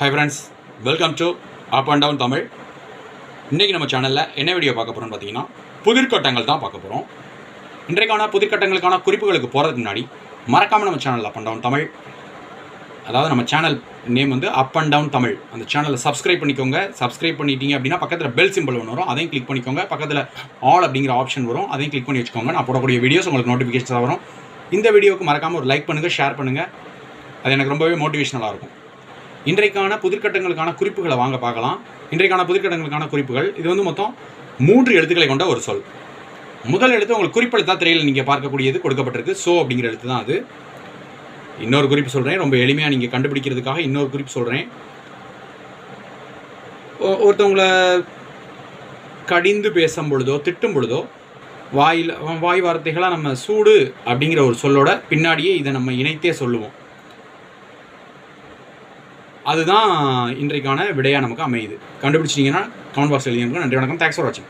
Hi friends welcome to up and down Tamil இன்றைக்கி நம்ம சேனலில் என்ன வீடியோ பார்க்க போகிறோம்னு பார்த்தீங்கன்னா புதிர்கட்டங்கள் தான் பார்க்க போகிறோம் இன்றைக்கான புதிர்கட்டங்களுக்கான குறிப்புகளுக்கு போகிறதுக்கு முன்னாடி மறக்காமல் நம்ம channel up and down Tamil அதாவது நம்ம சேனல் நேம் வந்து அப் அண்ட் டவுன் தமிழ் அந்த சேனலை சப்ஸ்கிரைப் பண்ணிக்கோங்க. சப்ஸ்கிரைப் பண்ணிட்டீங்க அப்படின்னா பக்கத்தில் பெல் சிம்பிள் ஒன்று வரும். அதையும் கிளிக் பண்ணிக்கோங்க. பக்கத்தில் ஆல் அப்படிங்கிற ஆப்ஷன் வரும். அதையும் கிளிக் பண்ணி வச்சுக்கோங்க. நான் போடக்கூடிய வீடியோஸ் உங்களுக்கு நோட்டிஃபிகேஷன் வரும். இந்த வீடியோவுக்கு மறக்காமல் ஒரு லைக் பண்ணுங்கள் ஷேர் பண்ணுங்கள் அது எனக்கு ரொம்பவே மோட்டிவேஷனலாக இருக்கும். இன்றைக்கான புதிர்கட்டங்களுக்கான குறிப்புகளை வாங்க பார்க்கலாம். இன்றைக்கான புதிர்கட்டங்களுக்கான குறிப்புகள். இது வந்து மொத்தம் மூன்று எழுத்துக்களை கொண்ட ஒரு சொல். முதல் எழுத்து உங்களுக்கு குறிப்பெழுத்தா திரையில் நீங்கள் பார்க்கக்கூடியது கொடுக்கப்பட்டிருக்கு. சோ அப்படிங்கிற எழுத்து தான் அது. இன்னொரு குறிப்பு சொல்கிறேன் ரொம்ப எளிமையாக நீங்கள் கண்டுபிடிக்கிறதுக்காக இன்னொரு குறிப்பு சொல்கிறேன் ஒருத்தவங்கள கடிந்து பேசும் பொழுதோ திட்டும் பொழுதோ வாயில் வாய் வார்த்தைகளாக நம்ம சூடு அப்படிங்கிற ஒரு சொல்லோட பின்னாடியே இதை நம்ம இணைத்தே சொல்லுவோம். அதுதான் இன்றைக்கான விடையாக நமக்கு அமையுது. கண்டுபிடிச்சிட்டிங்கன்னா கமெண்ட் பாக்ஸ் எழுதிங்க நன்றி வணக்கம். தேங்க்ஸ் ஃபார் வாட்சிங்